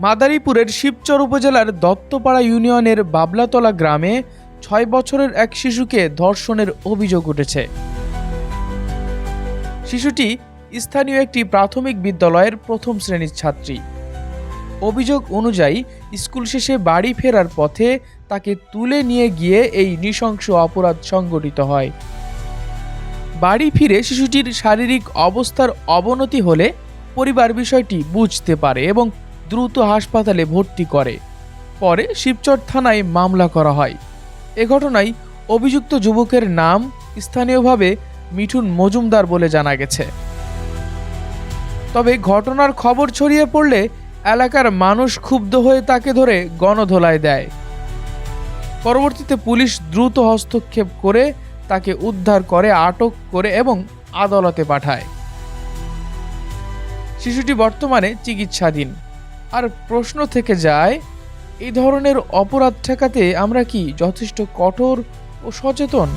মাদারীপুরের শিবচর উপজেলার দত্তপাড়া ইউনিয়নের বাবলাতলা গ্রামে ছয় বছরের এক শিশুকে ধর্ষণের অভিযোগ উঠেছে। শিশুটি স্থানীয় একটি প্রাথমিক বিদ্যালয়ের প্রথম শ্রেণির ছাত্রী। অভিযোগ অনুযায়ী স্কুল শেষে বাড়ি ফেরার পথে তাকে তুলে নিয়ে গিয়ে এই নৃশংস অপরাধ সংঘটিত হয়। বাড়ি ফিরে শিশুটির শারীরিক অবস্থার অবনতি হলে পরিবার বিষয়টি বুঝতে পারে এবং দ্রুত হাসপাতালে ভর্তি করে। পরে শিবচর থানায় মামলা করা হয়। এ ঘটনায় অভিযুক্ত যুবকের নাম স্থানীয়ভাবে মিঠুন মজুমদার বলে জানা গেছে। তবে ঘটনার খবর ছড়িয়ে পড়লে এলাকার মানুষ ক্ষুব্ধ হয়ে তাকে ধরে গণধোলায় দেয়। পরবর্তীতে পুলিশ দ্রুত হস্তক্ষেপ করে তাকে উদ্ধার করে, আটক করে এবং আদালতে পাঠায়। শিশুটি বর্তমানে চিকিৎসাধীন। আর প্রশ্ন থেকে যায় এই ধরনের অপরাধ ঠেকাতে আমরা কি যথেষ্ট কঠোর ও সচেতন?